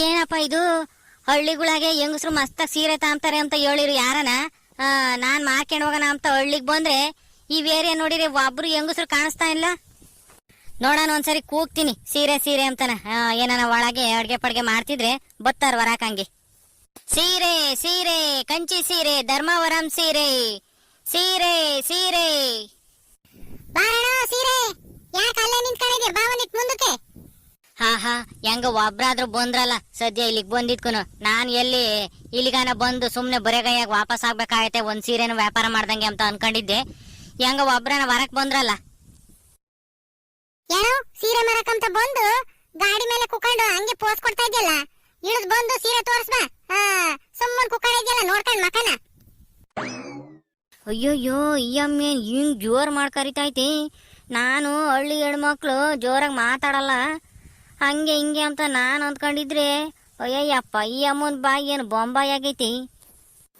ಇದೇನಪ್ಪ ಇದು? ಹಳ್ಳಿಗಳಾಗೆ ಹೆಂಗಸ್ರು ಮಸ್ತಾಗ್ ಸೀರೆ ತಾಂತಾರೆ ಅಂತ ಹೇಳಿರು ಯಾರನ? ನಾನ್ ಮಾರ್ಕೆಂಡ್ ಹೋಗೋಣ ಅಂತ ಹಳ್ಳಿಗ್ ಬಂದ್ರೆ ಈ ಏರಿಯಾ ನೋಡಿರಿ ಒಬ್ರು ಹೆಂಗಸ್ರು ಕಾಣಿಸ್ತಾ ಇಲ್ಲ. ನೋಡೋಣ ಒಂದ್ಸರಿ ಕೂಗ್ತೀನಿ, ಸೀರೆ ಸೀರೆ ಅಂತಾನ. ಏನಾನ ಒಳಗೆ ಅಡ್ಗೆ ಪಡ್ಗೆ ಮಾಡ್ತಿದ್ರೆ ಬತ್ತಾರ ವರಾಕಂಗೆ ಸೀರೆ ಸೀರೆ, ಕಂಚಿ ಸೀರೆ, ಧರ್ಮವರಂ ಸೀರೆ. ಸೀರೆ ಸೀರೆ. ಸೀರೆ. ಯಾಕೆ ಅಲ್ಲೇ ನಿಂತ್ಕೊಂಡಿದ್ದೆ ಬಾ ಮುಂದಕ್ಕೆ. ಹಾ ಹಾ ಹೆಂಗ ಒಬ್ರಾದ್ರೂ ಬಂದ್ರಲ್ಲ ಸದ್ಯ ಇಲ್ಲಿಗ್ ಬಂದಿದ್ಕುನು. ನಾನ್ ಎಲ್ಲಿ ಇಲ್ಲಿಗಾನ ಬಂದು ಸುಮ್ನೆ ಬರೆಗೈಯಾಗ ವಾಪಸ್ ಆಗ್ಬೇಕಾಗತ್ತೆ ಒಂದ್ ಸೀರೆನ ವ್ಯಾಪಾರ ಮಾಡ್ದಂಗೆ ಅಂತ ಅನ್ಕೊಂಡಿದ್ದೆ. ಹೆಂಗ ಒಬ್ರನ ಹೊರಕ್ ಬಂದ್ರಲ್ಲ. ಏನೋ ಸೀರೆ ಮರಕಂತ ಬಂದು ಗಾಡಿ ಮೇಲೆ ಕುಕೊಂಡು ಹಂಗೆ ಪೋಸ್ ಕೊಡ್ತಾ ಇದೆಯಲ್ಲ? ಇಳಿದ್ ಬಂದು ಸೀರೆ ತೋರಿಸ್ಬಾ ಹಾ ಸುಮ್ಮನ್ ಕುಕ್ಕಡ ಇದೆಯಲ್ಲ ನೋಡ್ಕೊಂಡ್ ಮಕನ. ಅಯ್ಯೋಯ್ಯೋ ಈ ಅಮ್ಮೇನ್ ಹಿಂಗ್ ಜೋರ್ ಮಾಡ್ ಕರಿತೈತಿ ನಾನು ಹಳ್ಳಿ ಹೆಣ್ಮಕ್ಳು ಜೋರಾಗಿ ಮಾತಾಡಲ್ಲ. ಹಂಗೆ ಹಿಂಗೆ ಅಂತ ನಾನು ಅಂದ್ಕೊಂಡಿದ್ರೆ ಅಯ್ಯಯ್ಯಪ್ಪ ಈ ಅಮ್ಮನ್ ಬಾಯಿ ಏನು ಬೊಂಬಾಯಿ ಆಗೈತಿ?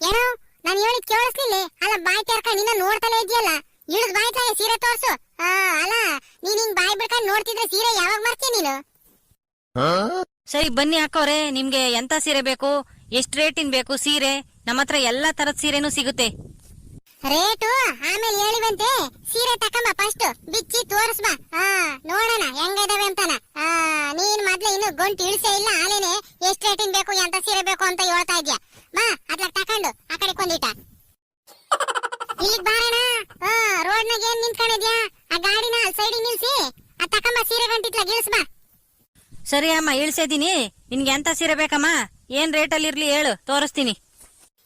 ಏನೋ ನಾನು ಹೇಳಿ ಕೇಳಿಸ್ಲಿಲ್ಲ. ಅಲ್ಲ ಬಾಯಿ ತೆರ್ಕೊಂಡು ನಿನ್ನ ನೋಡ್ತಾನೆ ಇದೆಯಲ್ಲ ಇಳಿದ್ ಬಾಯ್ ತಾಯಿ ಸೀರೆ ತೋರ್ಸು. ಆ ಅಲ್ಲ ನೀನ್ ಹಿಂಗ್ ಬಾಯಿ ಬಿಡ್ಕೊಂಡು ನೋಡ್ತಿದ್ರೆ ಸೀರೆ ಯಾವಾಗ ಮಾಡ್ತೀಯ ನೀನು? ಸರಿ ಬನ್ನಿ ಹಾಕೋರೆ ನಿಮ್ಗೆ ಎಂತ ಸೀರೆ ಬೇಕು? ಎಷ್ಟ್ ರೇಟಿನ್ ಬೇಕು ಸೀರೆ? ನಮ್ಮ ಹತ್ರ ಎಲ್ಲಾ ತರದ ಸೀರೆನೂ ಸಿಗುತ್ತೆ. ರೇಟು ಆಮೇಲೆ ಹೇಳಿವಂತೆ ಸೀರೆ ತಕಂಬ ಫಸ್ಟ್ ಬಿಚ್ಚಿ ತೋರಿಸ್ಬ ಹಾ ನೋಡೋಣ, ಹೆಂಗಿದಾವೆ ಅಂತಾನ. ಆ, ನೀನ್ ಮೊದ್ಲು ಇನ್ನು ಗೊಂಟು ಇಳಿಸೇ ಇಲ್ಲ, ಆಲೇನೆ ಎಷ್ಟ್ ರೇಟಿಂಗ್ ಬೇಕು, ಎಂತ ಸೀರೆ ಬೇಕು ಅಂತ ಹೇಳ್ತಾ ಇದ್ಯಾ. ಬಾ ಅದ್ಲಾಗ ತಕೊಂಡು, ಆ ಕಡೆ ಕೊಂದಿಟ. ಇಲ್ಲಿಗ್ ಬಾರಣ. ಹಾ ರೋಡ್ನಾಗ ಏನ್ ನಿಂತ್ಕೊಂಡಿದ್ಯಾ? ಆ ಗಾಡಿನ ಸೈಡಿಗೆ ನಿಲ್ಸಿ, ಆ ತಕಂಬ ಸೀರೆ ಗಂಟಿತ್ಲಾಗ ಇಳಿಸ್ಬ ಸರಿ ಅಮ್ಮ ಇಳಿಸಿದೀನಿ ನಿನ್ಗೆ ಎಂತ ಸೀರೆ ಬೇಕಮ್ಮ? ಏನ್ ರೇಟಲ್ಲಿ ಇರ್ಲಿ ಹೇಳು, ತೋರಿಸ್ತೀನಿ.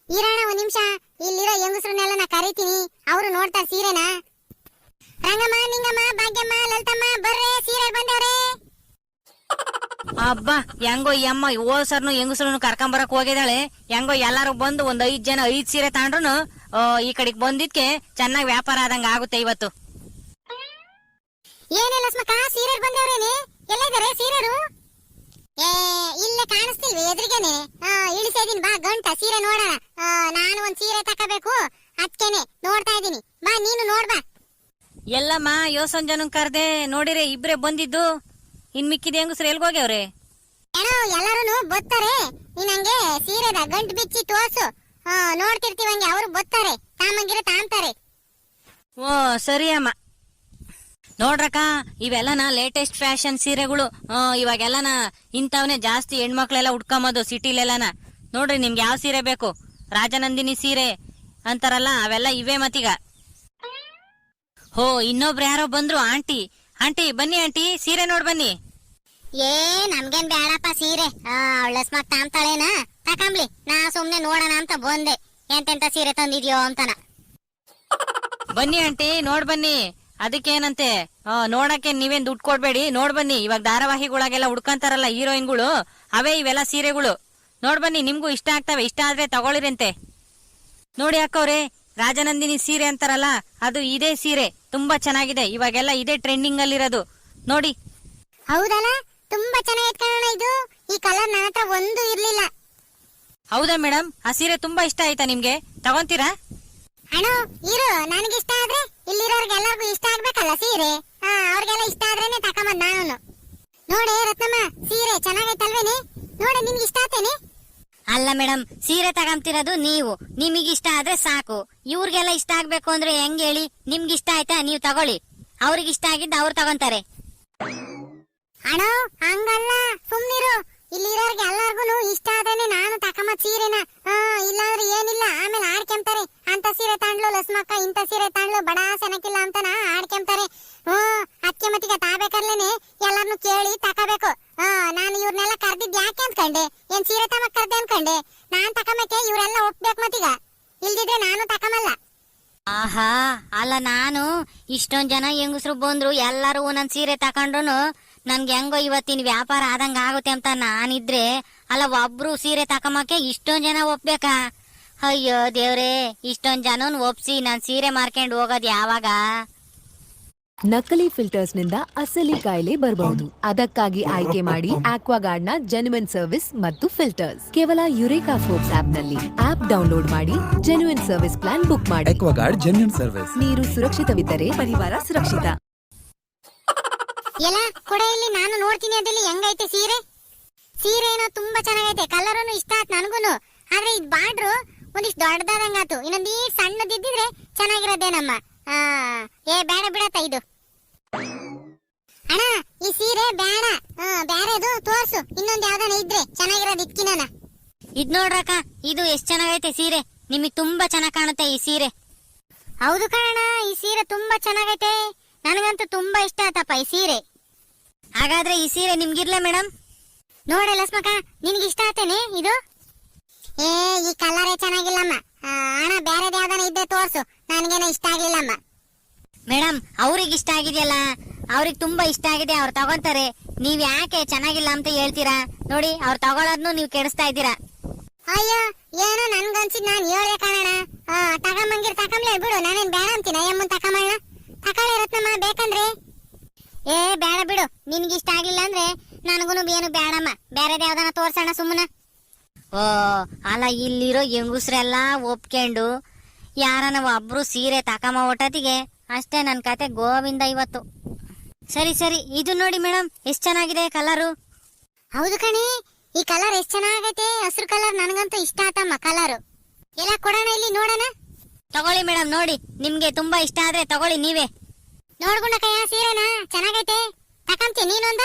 ಇರೋಣ ಒಂದ್ ನಿಮಿಷ. ಇಲ್ಲಿರೋ ಹೆಂಗಸ್ರನ್ನೆಲ್ಲ ನಾ ಕರಿತೀನಿ. ಅವರು ನೋಡ್ತಾರ ಸೀರೆನ. ರಂಗಮ್ಮ ನಿಂಗಮ್ಮ ಭಾಗ್ಯಮ್ಮ ಲಲಿತಮ್ಮ ಬರ್ರೆ ಸೀರೆ ಬಂದವ್ರೆ. ಅಬ್ಬಾ ಹೆಂಗೋ ಈ ಅಮ್ಮ ಓಸರ್ನು ಹೆಂಗಸ್ರನ್ನು ಕರ್ಕೊಂಬರಕ್ ಹೋಗಿದ್ದಾಳೆ. ಹೆಂಗೋ ಎಲ್ಲಾರು ಬಂದು ಒಂದ್ ಐದ್ ಜನ ಐದ್ ಸೀರೆ ತಗೊಂಡ್ರು ಈ ಕಡೆಗ್ ಬಂದಿದ್ಕೆ ಚೆನ್ನಾಗ್ ವ್ಯಾಪಾರ ಆದಂಗ ಆಗುತ್ತೆ ಇವತ್ತು. ಏನಿಲ್ಲ ಕಾ ಸೀರೆ ಬಂದವ್ರೇನೆ. ಎಲ್ಲಿದ್ದಾರೆ ಸೀರೆರು? ಏ ಇಲ್ಲೇ ಕಾಣಿಸ್ತಿಲ್ವಿ ಎದುರಿಗೇನೆ? ಇಳಿಸಿದೀನಿ ಬಾ ಗಂಟ ಸೀರೆ ನೋಡೋಣ. ನಾನು ಒಂದ್ ಸೀರೆ ತಕೋಬೇಕು. ಅದ್ಕೇನೆ ನೋಡ್ತಾ ಇದೀನಿ. ಬಾ ನೀನು ನೋಡ್ಬಾ ಎಲ್ಲಮ್ಮ ಯೋ ಜನ ಕರ್ದೆ ನೋಡಿರೆ ಇಬ್ರೇ ಬಂದಿದ್ದು? ಇನ್ ಮಿಕ್ಕಿದ ಹೆಂಗಸ್ರು ಎಲ್ಗೋಗ್ಯವ್ರೆ ಏನೋ ಎಲ್ಲರೂ ಬತ್ತಾರೆ. ನೀನ್ ಹಂಗೆ ಸೀರೆದ ಗಂಟು ಬಿಚ್ಚಿ ತೋರ್ಸು. ಆ, ನೋಡ್ತಿರ್ತೀವಂಗೆ ಅವರು ಬತ್ತಾರೆ. ತಾಮಂಗಿರ ತಾಂತಾರೆ ಓ ಸರಿ ಅಮ್ಮ ನೋಡ್ರಕ್ಕ ಇವೆಲ್ಲನ ಲೇಟೆಸ್ಟ್ ಫ್ಯಾಷನ್ ಸೀರೆಗಳು ಇವಾಗೆಲ್ಲ ಇವಾಗೆಲ್ಲನ ಇಂಥವನೇ ಜಾಸ್ತಿ ಹೆಣ್ಮಕ್ಳೆಲ್ಲ ಉಟ್ಕೊಂಬೋದು ಸಿಟಿಲೆಲ್ಲನ. ನೋಡ್ರಿ ನಿಮ್ಗೆ ಯಾವ ಸೀರೆ ಬೇಕು? ರಾಜನಂದಿನಿ ಸೀರೆ ಅಂತಾರಲ್ಲ ಅವೆಲ್ಲ ಇವೆ ಮತ್ತೀಗ. ಹೋ ಇನ್ನೊಬ್ರು ಯಾರೋ ಬಂದ್ರು ಆಂಟಿ. ಆಂಟಿ ಬನ್ನಿ ಆಂಟಿ ಸೀರೆ ನೋಡ್ ಬನ್ನಿ. ಏ ನಮ್ಗೇನ್ ಬೇಡಪ್ಪ ಸೀರೆ. ಅವಳ ಸ್ಮಾಕ್ ತಾಂತಾಳೇನ ತಕಂಬ್ಲಿ ನಾ ಸುಮ್ನೆ ನೋಡೋಣ ಅಂತ ಬಂದೆ. ಎಂತೆಂತ ಸೀರೆ ತಂದಿದ್ಯೋ ಅಂತನ. ಬನ್ನಿ ಆಂಟಿ ನೋಡ್ ಬನ್ನಿ. ಅದಕ್ಕೇನಂತೆ ಏನಂತೆ ನೋಡಕ್ಕೆ ನೀವೇನ್ ದುಡ್ಡು ಕೊಡ್ಬೇಡಿ. ನೋಡ್ ಬನ್ನಿ ಇವಾಗ ಧಾರಾವಾಹಿಗಳಾಗೆಲ್ಲ ಹುಡ್ಕಂತಾರಲ್ಲ ಹೀರೋಯಿನ್ಗಳು. ಅವೇ ಇವೆಲ್ಲ ಸೀರೆಗಳು. ನೋಡ್ ಬನ್ನಿ ನಿಮ್ಗೂ ಇಷ್ಟ ಆಗ್ತವೆ. ಇಷ್ಟ ಆದ್ರೆ ತಗೊಳ್ಳಿರಂತೆ. ನೋಡಿ ಅಕ್ಕವ್ರೆ ರಾಜನಂದಿನಿ ಸೀರೆ ಅಂತಾರಲ್ಲ ಅದು ಇದೇ ಸೀರೆ. ತುಂಬಾ ಚೆನ್ನಾಗಿದೆ. ಇವಾಗೆಲ್ಲ ಇದೇ ಟ್ರೆಂಡಿಂಗ್ ಅಲ್ಲಿರೋದು ನೋಡಿ. ಹೌದಲ್ಲ? ತುಂಬಾ ಚೆನ್ನಾಗಿ ಇದು. ಈ ಕಲರ್ ನನ್ನ ಹತ್ರ ಒಂದು ಇರ್ಲಿಲ್ಲ. ಹೌದಾ ಮೇಡಮ್ ಆ ಸೀರೆ ತುಂಬಾ ಇಷ್ಟ ಆಯ್ತಾ ನಿಮ್ಗೆ? ತಗೊಂತೀರಾ? ಅಣ್ಣ ಇರು ನನಗಿಷ್ಟ ಆದ್ರೆ ಇಲ್ಲಿರೋರ್ಗೆಲ್ಲರಿಗೂ ಇಷ್ಟ ಆಗ್ಬೇಕಲ್ಲ ಸೀರೆ? ಹಾ ಅವ್ರಿಗೆಲ್ಲ ಇಷ್ಟ ಆದ್ರೇನೆ ತಕೊಂಬಂದ್ ನಾನು ನೋಡಿ ರತ್ನಮ್ಮ ಸೀರೆ ಚೆನ್ನಾಗೈತಲ್ವೇನೆ? ನೋಡೆ ನಿಮ್ಗೆ ಇಷ್ಟ ಆತೇನೆ? ಅಲ್ಲ ಮೇಡಮ್ ಸೀರೆ ತಗೊಂತಿರೋದು ನೀವು. ನಿಮಗಿಷ್ಟ ಆದ್ರೆ ಸಾಕು. ಇವ್ರಿಗೆಲ್ಲ ಇಷ್ಟ ಆಗ್ಬೇಕು ಅಂದ್ರೆ ಹೆಂಗ್ ಹೇಳಿ? ನಿಮ್ಗೆ ಇಷ್ಟ ಆಯ್ತಾ? ನೀವು ತಗೊಳ್ಳಿ. ಅವ್ರಿಗೆ ಇಷ್ಟ ಆಗಿದ್ದ ಅವ್ರು ತಗೊಂತಾರೆ. ಅಣ್ಣ ಹಂಗಲ್ಲ. ಸುಮ್ನಿರು. ಇಲ್ಲಿರೋರ್ಗೆ ಎಲ್ಲಾರ್ಗು ಇಷ್ಟ ಆದ್ರೆ ನಾನು ತಕಮ್ಮ ಸೀರೆನ. ಹಾ ಇಲ್ಲಾಂದ್ರೆ ಏನಿಲ್ಲ ಆಮೇಲೆ ಆಡ್ಕೆಂತಾರೆ ಅಂತ ಸೀರೆ ತಾಂಡ್ಲು ಲಸ್ಮಕ್ಕ ಇಂತ ಸೀರೆ ತಾಂಡ್ಲು, ಬಡ ಸೆನಕಿಲ್ಲ ಅಂತನ ಆಡ್ಕೆಂತಾರೆ ಹ್ಮ್ ಅದಕ್ಕೆ ಮತ್ತೀಗ ತಾಬೇಕಾರ್ಲೇನೆ ಎಲ್ಲಾರ್ನು ಕೇಳಿ ತಕೋಬೇಕು. ಹಾ, ನಾನು ಇವ್ರನ್ನೆಲ್ಲ ಕರ್ದಿದ್ ಯಾಕೆ ಅನ್ಕಂಡೆ? ಏನ್ ಸೀರೆ ತಮಕ್ ಕರ್ದೆ ಅನ್ಕಂಡೆ? ನಾನ್ ತಕೊಂಬಕ್ಕೆ ಇವರೆಲ್ಲ ಒಪ್ಬೇಕು ಮತ್ತೀಗ. ಇಲ್ದಿದ್ರೆ ನಾನು ತಕೊಂಬಲ್ಲ. ಆಹಾ, ಅಲ್ಲ ನಾನು ಇಷ್ಟೊಂದ್ ಜನ ಹೆಂಗಸ್ರು ಬಂದ್ರು ಎಲ್ಲರೂ ಒಂದೊಂದ್ ಸೀರೆ ತಕೊಂಡ್ರು ನನ್ಗೆ ಹೆಂಗೋ ಇವತ್ತಿನ ವ್ಯಾಪಾರ ಆದಂಗ ಆಗುತ್ತೆ ಅಂತ ನಾನಿದ್ರೆ, ಅಲ್ಲ ಒಬ್ರು ಸೀರೆ ತಕೊಂಬಕ್ಕೆ ಇಷ್ಟೊಂದ್ ಜನ ಒಪ್ಬೇಕಾ? ಅಯ್ಯೋ ದೇವ್ರೆ ಇಷ್ಟೊಂದ್ ಜನನ್ ಒಪ್ಸಿ ನಾನ್ ಸೀರೆ ಮಾರ್ಕೊಂಡು ಹೋಗೋದ್ ಯಾವಾಗ? ನಕಲಿ ಫಿಲ್ಟರ್ಸ್ನಿಂದ ಅಸಲಿ ಕಾಯಿಲೆ ಬರಬಹುದು. ಅದಕ್ಕಾಗಿ ಆಯ್ಕೆ ಮಾಡಿ ಆಕ್ವಾಗಾರ್ಡ್ನ ಜೆನ್ಯುನ್ ಸರ್ವಿಸ್ ಮತ್ತು ಫಿಲ್ಟರ್ಸ್ ಕೇವಲ ಯುರೇಕಾ ಫೋರ್ಬ್ಸ್ ಆಪ್ನಲ್ಲಿ ಆಪ್ ಡೌನ್ಲೋಡ್ ಮಾಡಿ ಜೆನ್ಯುನ್ ಸರ್ವಿಸ್ ಪ್ಲಾನ್ ಬುಕ್ ಮಾಡಿ. ಆಕ್ವಾಗಾರ್ಡ್ ಜೆನ್ಯನ್ ಸರ್ವಿಸ್ ನೀರು ಸುರಕ್ಷಿತವಿದ್ದರೆ ಪರಿವಾರ ಸುರಕ್ಷಿತ. ಎಲ್ಲ ಕೊಡ ಇಲ್ಲಿ ನಾನು ನೋಡ್ತೀನಿ ಅದಲ್ಲಿ ಹೆಂಗೈತೆ ಸೀರೆ? ಸೀರೆ ಏನೋ ತುಂಬಾ ಚೆನ್ನಾಗೈತೆ ಕಲರನು ಇಷ್ಟ ಆಯ್ತು ನನಗೂನು. ಆದ್ರೆ ಇದು ಬಾರ್ಡ್ರು ಒಂದಿಷ್ಟು ದೊಡ್ಡದಾದಂಗಾತು ಇನ್ನೊಂದು ಈ ಸಣ್ಣದಿದ್ದಿದ್ರೆ ಚೆನ್ನಾಗಿರೋದೇನಮ್ಮ ಆ ಏ ಬೇಡ ಬಿಡತ್ತ ಇದು. ಅಣ್ಣ ಈ ಸೀರೆ ಬೇಡ. ಆ, ಬ್ಯಾರೆದು ತೋರ್ಸು. ಇನ್ನೊಂದ್ ಯಾವ್ದಾನ ಇದ್ರೆ ಚೆನ್ನಾಗಿರೋದು ಇಕ್ಕಿನ ಇದ್ ನೋಡ್ರಕ್ಕ ಇದು ಎಷ್ಟ್ ಚೆನ್ನಾಗೈತೆ ಸೀರೆ. ನಿಮಗ್ ತುಂಬಾ ಚೆನ್ನಾಗ್ ಕಾಣುತ್ತೆ ಈ ಸೀರೆ. ಹೌದು ಕಾರಣ ಈ ಸೀರೆ ತುಂಬಾ ಚೆನ್ನಾಗೈತೆ. ನನಗಂತೂ ತುಂಬಾ ಇಷ್ಟ ಆತಪ್ಪ ಈ ಸೀರೆ. ಹಾಗಾದ್ರೆ ಈ ಸೀರೆ ನಿಮ್ಗಿರ್ಲ ಮೇಡಮ್ ನೋಡ ಲಸ್ಮಕ ನಿನ್ಗೆ ಇಷ್ಟ ಆತೇನೆ ಇದು? ಏ ಈ ಕಲರೇ ಚೆನ್ನಾಗಿಲ್ಲಮ್ಮ. ಹಣ ಬೇರೆದ್ ಯಾವ್ದಾನ ಇದ್ರೆ ತೋರ್ಸು. ನನಗೇನ ಇಷ್ಟ ಆಗ್ಲಿಲ್ಲಮ್ಮ ಮೇಡಮ್ ಅವ್ರಿಗೆ ಇಷ್ಟ ಆಗಿದೆಯಲ್ಲ? ಅವ್ರಿಗೆ ತುಂಬಾ ಇಷ್ಟ ಆಗಿದೆ ಅವ್ರು ತಗೊಂತಾರೆ. ನೀವ್ ಯಾಕೆ ಚೆನ್ನಾಗಿಲ್ಲ ಅಂತ ಹೇಳ್ತೀರಾ? ನೋಡಿ ಅವ್ರು ತಗೊಳೋದ್ನು ನೀವು ಕೆಡಿಸ್ತಾ ಇದ್ದೀರಾ. ಅಯ್ಯೋ ಏನೋ ನನ್ಗನ್ಸಿದ್ ನಾನ್ ಹೇಳ್ದೆ ಕಾಣಣ ತಗೊಂಬಂಗಿರ್ ತಕೊಂಬ್ಲೆ ಬಿಡು ನಾನೇನ್ ಬೇಡ ಅಂತೀನ. ಎಮ್ಮನ್ ತಕೊಂಬಣ್ಣ ತಕೊಳ್ಳಿ ರತ್ನಮ್ಮ ಬೇಕಂದ್ರೆ. ಏ ಬೇಡ ಬಿಡು. ನಿನ್ಗೆ ಇಷ್ಟ ಆಗ್ಲಿಲ್ಲ ಅಂದ್ರೆ ನನಗೂನು ಏನು ಬೇಡಮ್ಮ. ಬೇರೆದ ಯಾವ್ದಾನ ತೋರ್ಸೋಣ ಸುಮ್ಮನ. ಅಲ್ಲ ಇಲ್ಲಿರೋ ಹೆಂಗುಸ್ರೆಲ್ಲ ಒಪ್ಕೊಂಡು ಯಾರನ ಒಬ್ರು ಸೀರೆ ತಕಮ ಒಟ್ಟತಿಗೆ ಅಷ್ಟೇ ನನ್ನ ಕತೆ ಗೋವಿಂದ ಇವತ್ತು. ಸರಿ ಸರಿ ಇದು ನೋಡಿ ಮೇಡಮ್ ಎಷ್ಟು ಚೆನ್ನಾಗಿದೆ ಕಲರು? ಹೌದು ಕಣಿ ಈ ಕಲರ್ ಎಷ್ಟು ಚೆನ್ನಾಗೈತೆ ಹಸಿರು ಕಲರ್ ನನಗಂತೂ ಇಷ್ಟ ಆತಮ್ಮ ಕಲರು. ಎಲ್ಲ ಕೊಡೋಣ ಇಲ್ಲಿ ನೋಡೋಣ? ತಗೊಳ್ಳಿ ಮೇಡಮ್ ನೋಡಿ ನಿಮ್ಗೆ ತುಂಬಾ ಇಷ್ಟ ಆದ್ರೆ ತಗೊಳ್ಳಿ ನೀವೇ. ನೋಡ್ಕೊಂಡ ಕೈಯ ಸೀರೆನಾ? ಚೆನ್ನಾಗೈತೆ? ತಕಂತಿ ನೀನೊಂದ?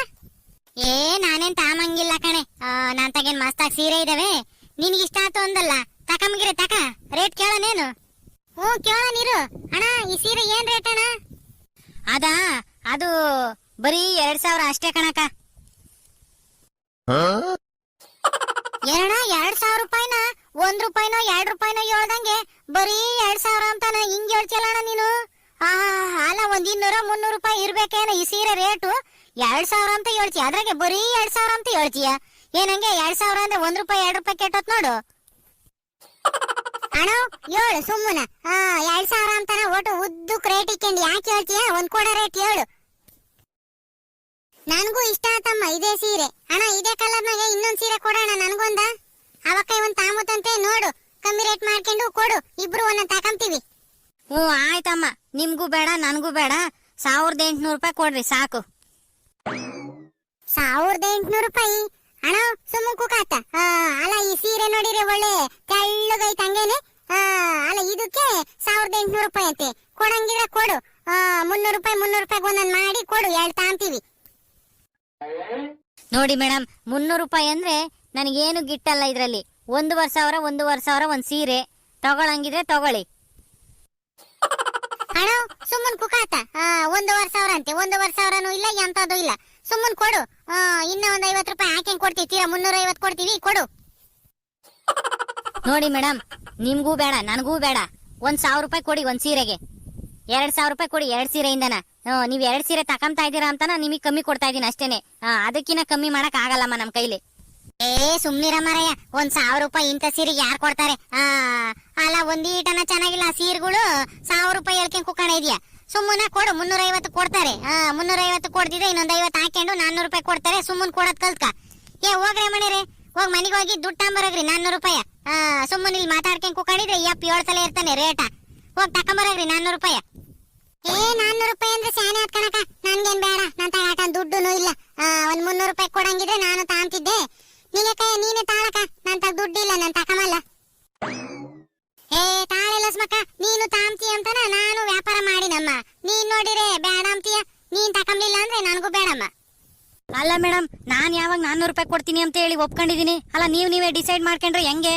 ಏ ನಾನೇನ್ ತಾಮಂಗಿಲ್ಲ ಕಣೆ. ನಾನ್ ತಗೇನ್ ಮಸ್ತಾಗ್ ಸೀರೆ ಇದಾವೆ. ನಿನ್ಗೆ ಇಷ್ಟ ಆತು ಅಂದಲ್ಲ. ತಕಂಗಿರೆ ತಕ. ರೇಟ್ ಕೇಳನೇನು ಹ್ಞೂ ಕೇಳ ನೀರು ಅಣ್ಣ ಈ ಸೀರೆ ಏನ್ ರೇಟ್ ಅಣ್ಣ? ಅದಾ ಅದು ಬರೀ ಎರಡ್ ಸಾವಿರ ಅಷ್ಟೇ ಕಣಕ ಎರಡ ಎರಡ್ ಸಾವಿರ ರೂಪಾಯಿನ ಒಂದ್ ರೂಪಾಯಿನೋ ಎರಡ್ ರೂಪಾಯಿನೋ ಹೇಳ್ದಂಗೆ ಬರೀ ಎರಡ್ ಸಾವಿರ ಅಂತಾನ ಹಿಂಗ್ ಹೇಳ್ತಿಯಲ್ಲಣ್ಣ ನೀನು? ಆ ಅಲ್ಲ ಒಂದ್ ಇನ್ನೂರ ಮುನ್ನೂರು ರೂಪಾಯಿ ಇರ್ಬೇಕೇನ ಈ ಸೀರೆ ರೇಟು ಎರಡ್ ಸಾವಿರ ಅಂತ ಹೇಳ್ತೀಯ? ಅದ್ರಾಗೆ ಬರೀ ಎರಡ್ ಸಾವಿರ ಅಂತ ಹೇಳ್ತೀಯ? ಏನಂಗೆ ಎರಡ್ ಸಾವಿರ ಅಂದ್ರೆ ಒಂದ್ ರೂಪಾಯಿ, ಎರಡ್ ರೂಪಾಯಿ ಕೆಟ್ಟೋತ್ ನೋಡು. ಅಣ್ಣ ಏಳು ಸುಮ್ಮನ. ಆ ಎರಡ್ ಸಾವಿರ ಅಂತಾನ ಒಟ್ಟು ಉದ್ದು ರೇಟ್ ಇಕ್ಕಂಡು ಯಾಕೆ ಹೇಳ್ತೀಯ? ಒಂದ್ ಕೂಡ ರೇಟ್ ಹೇಳು. ನನಗೂ ಇಷ್ಟ ಆತಮ್ಮ, ಇದೇ ಸೀರೆ. ಅಣ್ಣ, ಇದೇ ಕಲರ್ನಾಗೆ ಇನ್ನೊಂದ್ ಸೀರೆ ಕೊಡೋಣ ನನ್ಗೊಂದ? ಅವಕ್ಕ ಒಂದ್ ತಾಮುತ್ತಂತೆ ನೋಡು. ಕಮ್ಮಿ ರೇಟ್ ಮಾಡ್ಕೊಂಡು ಕೊಡು. ಇಬ್ರು ಒಂದೊಂದ್ ತಕಂತೀವಿ ಹ್ಞೂ, ಆಯ್ತಮ್ಮ. ನಿಮ್ಗೂ ಬೇಡ, ನನಗೂ ಬೇಡ. ಸಾವಿರದ ಎಂಟುನೂರು ರೂಪಾಯಿ ಕೊಡ್ರಿ, ಸಾಕು. ಸಾವಿರದ ಎಂಟುನೂರು ರೂಪಾಯಿ. ಅಣ್ಣ ಸುಮ್ಮ ಕುಕಾತ ಅಲ್ಲ ಈ ಸೀರೆ ನೋಡಿದ್ರೆ ಒಳ್ಳೆ ತೆಳ್ಳಗೈತೆ ಹಂಗೇನೆ? ಅಲ್ಲ ಇದಕ್ಕೆ ಸಾವಿರದ ಎಂಟುನೂರು ರೂಪಾಯಿ ಅಂತೆ. ಕೊಡಂಗಿದ್ರೆ ಕೊಡು. ಮುನ್ನೂರು ರೂಪಾಯಿ ಮುನ್ನೂರು ರೂಪಾಯಿ ಒಂದೊಂದು ಮಾಡಿ ಕೊಡು ಎರಡು ತಾಂತೀವಿ ನೋಡಿ ಮೇಡಮ್ ಮುನ್ನೂರು ರೂಪಾಯಿ ಅಂದ್ರೆ ನನಗೇನು ಗಿಟ್ಟಲ್ಲ ಇದ್ರಲ್ಲಿ. ಒಂದೂವರೆ ಸಾವಿರ ಒಂದೂವರೆ ಸಾವಿರ ಒಂದ್ ಸೀರೆ. ತಗೊಳಂಗಿದ್ರೆ ತಗೊಳ್ಳಿ. ಅಣ್ಣ ಸುಮ್ಮನ್ ಕುಕಾತ ಒಂದು ಒಂದೂವರೆ ಸಾವಿರ ಅಂತೆ ಒಂದೂವರೆ ಸಾವಿರನೂ ಇಲ್ಲ ಎಂತದೂ ಇಲ್ಲ. ಸುಮ್ಮನ್ ಕೊಡು. ಇನ್ನ ಒಂದ್ ಐವತ್ತು ರೂಪಾಯಿ ಹಾಕಿ ಕೊಡ್ತೀವಿ? ತೀರಾ ಮುನ್ನೂರ ಕೊಡ್ತೀವಿ? ಕೊಡು. ನೋಡಿ ಮೇಡಮ್ ನಿಮ್ಗೂ ಬೇಡ, ನನಗೂ ಬೇಡ. ಒಂದ್ ಸಾವಿರ ರೂಪಾಯಿ ಕೊಡಿ ಒಂದ್ ಸೀರೆಗೆ. ಎರಡ್ ಸಾವಿರ ರೂಪಾಯಿ ಕೊಡಿ ಎರಡ್ ಸೀರೆಯಿಂದನ. ನೀವ್ ಎರಡ್ ಸೀರೆ ತಕೊಂತಾ ಇದೀರಾ ಅಂತ ನಿಮಗೆ ಕಮ್ಮಿ ಕೊಡ್ತಾ ಇದೀನಿ ಅಷ್ಟೇನೆ. ಅದಕ್ಕಿನ್ನ ಕಮ್ಮಿ ಮಾಡಕ್ ಆಗಲ್ಲಮ್ಮ ನಮ್ ಕೈಲಿ. ಏ, ಸುಮ್ನಿರ ಮಾರಯ್ಯ, ಒಂದ್ ಸಾವಿರ ರೂಪಾಯಿ ಇಂಥ ಸೀರೆಗೆ ಯಾರು ಕೊಡ್ತಾರೆ? ಅಲ್ಲ ಒಂದೀಟನ ಚೆನ್ನಾಗಿಲ್ಲ ಸೀರೆಗಳು ಸಾವಿರ ರೂಪಾಯಿ ಹೇಳ್ಕೊಂಡ್ ಕುಕ್ಕಣ ಇದೆಯಾ? ಸುಮ್ಮನೆ ಕೊಡು ಮುನ್ನೂರ ಐವತ್ತು ಕೊಡ್ತಾರೆ. ಆ ಮುನ್ನೂರ ಐವತ್ತು ಕೊಡ್ತಿದ್ರೆ ಇನ್ನೊಂದ್ ಐವತ್ತು ಹಾಕೊಂಡು ನಾನ್ನೂರು ರೂಪಾಯಿ ಕೊಡ್ತಾರೆ, ಸುಮ್ಮನ್ ಕೊಡೋದ್ ಕಲ್ತ್ಕ. ಏ, ಹೋಗ್ರೆ ಮಣಿರಿ ಹೋಗ್ ಮನೆಗೆ ಹೋಗಿ ದುಡ್ಡು ತಗೊಂಬರಗ್ರಿ, ನಾನ್ನೂರು ರೂಪಾಯಿ. ಆ, ಸುಮ್ಮನೆ ಇಲ್ಲಿ ಮಾತಾಡ್ಕೊಂಡ್ ಕುಕ್ಕಣಿದ್ರೆ ಯಪ್ಪ ಏಳ್ಸಲ ಇರ್ತಾನೆ ರೇಟ. ಹೋಗ್ ತಕೊಂಬರಗ್ರಿ ನಾನ್ನೂರು ರೂಪಾಯಿ. ಏ, ನಾನ್ನೂರು ರೂಪಾಯಿ ಅಂದ್ರೆ ಸ್ಯಾನೆ ಹತ್ಕಣಕ ನನ್ಗೇನ್ ಬೇಡ, ನನ್ ತಗಾಟ ದುಡ್ಡುನು ಇಲ್ಲ. ಒಂದ್ ಮುನ್ನೂರು ರೂಪಾಯಿ ಕೊಡಂಗಿದ್ರೆ ನಾನು ತಾಂತಿದ್ದೆ. ನೀನೆ ಕೈ, ನೀನೆ ತಾಳಕ ನನ್ ತಗ ದುಡ್ಡಿಲ್ಲ, ನಾನ್ ತಕಮಲ್ಲ ಏ ತಾಳೆ ಲಸ್ಮಕ್ಕ ನೀನು ತಾಂತಿ ಅಂತನ ನಾನು ವ್ಯಾಪಾರ ಮಾಡಿನಮ್ಮ ನೀನ್ ನೋಡಿರೆ ಬೇಡ ಅಂತೀಯ ನೀನ್ ತಕೊಂಬ್ಲಿಲ್ಲ ಅಂದ್ರೆ ನನಗೂ ಬೇಡಮ್ಮ ಅಲ್ಲ ಮೇಡಮ್, ನಾನ್ ಯಾವಾಗ ನಾನ್ನೂರು ರೂಪಾಯಿ ಕೊಡ್ತೀನಿ ಅಂತ ಹೇಳಿ ಒಪ್ಕೊಂಡಿದೀನಿ. ಅಲ್ಲ, ನೀವ್ ನೀವೇ ಡಿಸೈಡ್ ಮಾಡ್ಕೊಂಡ್ರೆ ಹೆಂಗೆ?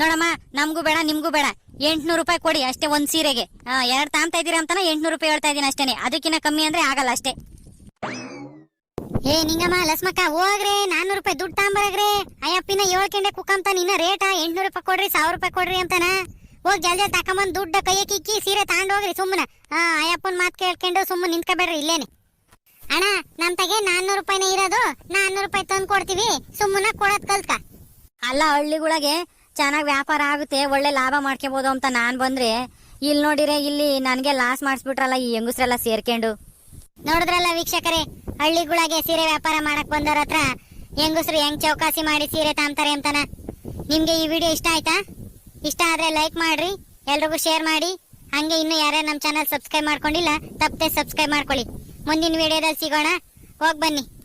ನೋಡಮ್ಮ, ನಮಗೂ ಬೇಡ, ನಿಮಗೂ ಬೇಡ. ಎಂಟ್ನೂರು ರೂಪಾಯಿ ಕೊಡಿ ಅಷ್ಟೇ ಒಂದ್ ಸೀರೆಗೆ. ಎರಡ್ ತಾಂತ ಇದೀರ ಅಂತಾನೆ ಎಂಟ್ನೂರು ರೂಪಾಯಿ ಹೇಳ್ತಾ ಇದೀನಿ ಅಷ್ಟೇ ಅದಕ್ಕಿಂತ ಕಮ್ಮಿ ಅಂದ್ರೆ ಆಗಲ್ಲ ಅಷ್ಟೇ. ಏ, ನಿಂಗಮ್ಮ, ಲಸ್ಮಕ್ಕ, ಹೋಗ್ರೆ, ನಾನ್ನೂರು ರೂಪಾಯಿ ದುಡ್ಡು ತಗೊಂಬರಗ್ರೆ ಅಯ್ಯಪ್ಪಿನ ಏಳ್ಕೆಂಡೆ ಕುಕ್ಕಂತ ನಿನ್ನ ರೇಟ? ಎಂಟ್ನೂರು ರೂಪಾಯಿ ಕೊಡ್ರಿ, ಸಾವಿರ ರೂಪಾಯಿ ಕೊಡ್ರಿ ಅಂತಾನ? ಹೋಗಿ ಜಲ್ದಿ ತಕೊಂಬಂದ್ ದುಡ್ಡ ಕೈಯ ಕಿಕ್ಕಿ ಸೀರೆ ತಗೊಂಡ್ ಹೋಗ್ರಿ ಸುಮ್ಮನ. ಅಯ್ಯಪ್ಪನ್ ಮಾತ್ ಕೇಳ್ಕೊಂಡು ಸುಮ್ಮನೆ ನಿಂತ್ಕೊಬೇಡ್ರಿ, ಇಲ್ಲೇನೆ. ಅಣ್ಣ ನಮ್ ತಗೆ ನಾನ್ನೂರು ರೂಪಾಯಿನ ಇರೋದು ನಾನ್ನೂರು ರೂಪಾಯಿ ತಂದು ಕೊಡ್ತೀವಿ. ಸುಮ್ಮನ ಕೊಡೋದ್ ಕಲ್ತ್ಕ. ಅಲ್ಲ ಹಳ್ಳಿಗಳಿಗೆ ಚೆನ್ನಾಗಿ ವ್ಯಾಪಾರ ಆಗುತ್ತೆ ಒಳ್ಳೆ ಲಾಭ ಮಾಡ್ಕೋಬಹುದು ಅಂತ ನಾನ್ ಬಂದ್ರೆ ಇಲ್ಲಿ ನೋಡಿರೆ ಇಲ್ಲಿ ನನ್ಗೆ ಲಾಸ್ ಮಾಡಿಸ್ಬಿಟ್ರಲ್ಲ ಈ ಹೆಂಗಸ್ರೆಲ್ಲ ಸೇರ್ಕೊಂಡು. ನೋಡಿದ್ರಲ್ಲ ವೀಕ್ಷಕರೇ ಹಳ್ಳಿಗಳಿಗೆ ಸೀರೆ ವ್ಯಾಪಾರ ಮಾಡಕ್ ಬಂದವ್ರ ಹತ್ರ ಹೆಂಗಸ್ರು ಹೆಂಗ್ ಚೌಕಾಸಿ ಮಾಡಿ ಸೀರೆ ತಾಂತಾರೆ ಅಂತಾನ. ನಿಮ್ಗೆ ಈ ವಿಡಿಯೋ ಇಷ್ಟ ಆಯ್ತಾ? ಇಷ್ಟ ಆದ್ರೆ ಲೈಕ್ ಮಾಡ್ರಿ ಎಲ್ರಿಗೂ ಶೇರ್ ಮಾಡಿ. ಹಂಗೆ ಇನ್ನು ಯಾರ್ಯಾರು ನಮ್ಮ ಚಾನಲ್ ಸಬ್ಸ್ಕ್ರೈಬ್ ಮಾಡ್ಕೊಂಡಿಲ್ಲ ತಪ್ಪದೆ ಸಬ್ಸ್ಕ್ರೈಬ್ ಮಾಡ್ಕೊಳ್ಳಿ. ಮುಂದಿನ ವಿಡಿಯೋದಲ್ಲಿ ಸಿಗೋಣ. ಹೋಗಿ ಬನ್ನಿ.